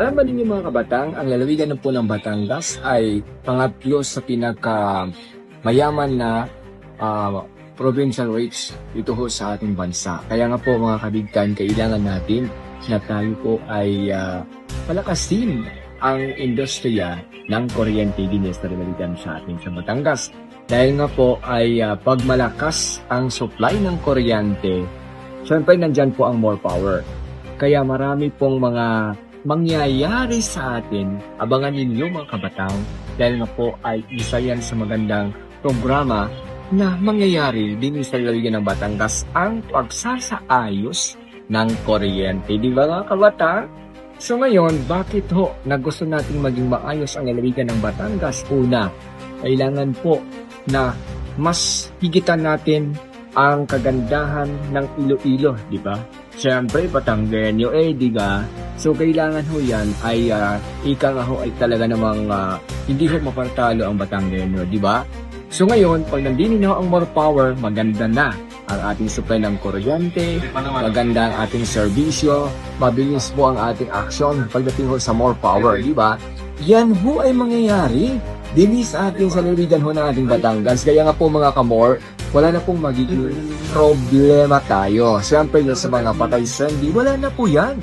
Alam ba ninyo mga kabatang, ang lalawigan ng po ng Batangas ay pangatlo sa pinaka mayaman na ah, provincial rates dito ho sa ating bansa. Kaya nga po mga kabigtan, kailangan natin na tayo po ay ah, palakasin ang industriya ng kuryente din sa lalawigan sa ating sa Batangas. Dahil nga po ay ah, pag malakas ang supply ng kuryente, syempre nandyan po ang more power. Kaya marami pong mga mangyayari sa atin. Abangan ninyo mga kabatang dahil nga po ay isa yan sa magandang programa na mangyayari din sa lalawigan ng Batangas ang pagsasaayos ng kuryente. Di ba mga kabatang? So ngayon, bakit ho na gusto nating maging maayos ang lalawigan ng Batangas? Una, kailangan po na mas higitan natin ang kagandahan ng Iloilo, di ba? Siyempre, Batanggenyo eh, di ba? So, kailangan ho yan ay, uh, ika nga ho ay talaga namang ah, hindi ho mapartalo ang Batanggenyo, di ba? So ngayon, pag nandini na ang more power, maganda na ang ating supply ng kuryente, maganda ang ating serbisyo, mabilis po ang ating action pagdating ho sa more power, di ba? Yan ho ay mangyayari din sa ating sa lalawigan ho ng ating Batangas. Kaya nga po mga kamor, wala na pong magiging problema tayo. Siyempre sa mga patay sandy, wala na po yan.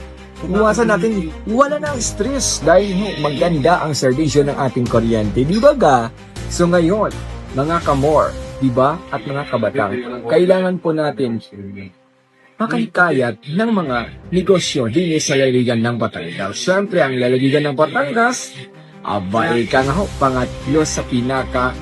Iwasan natin, wala ang stress dahil maganda ang serbisyo ng ating kuryente. Di ba ga? So ngayon, mga kamor, di ba? At mga kabatang, kailangan po natin makalikayat ng mga negosyo din sa lalawigan ng Batangas. Siyempre, ang lalawigan ng Batangas, abay ka nga ho, pangatlo sa pinaka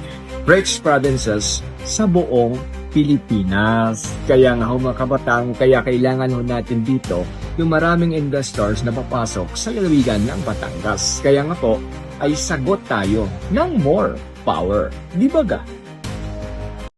rich provinces sa buong Pilipinas. Kaya nga ho mga kabatang, kaya kailangan ho natin dito yung maraming investors na papasok sa lalawigan ng Batangas. Kaya nga po, ay sagot tayo ng more power. Di ba ga?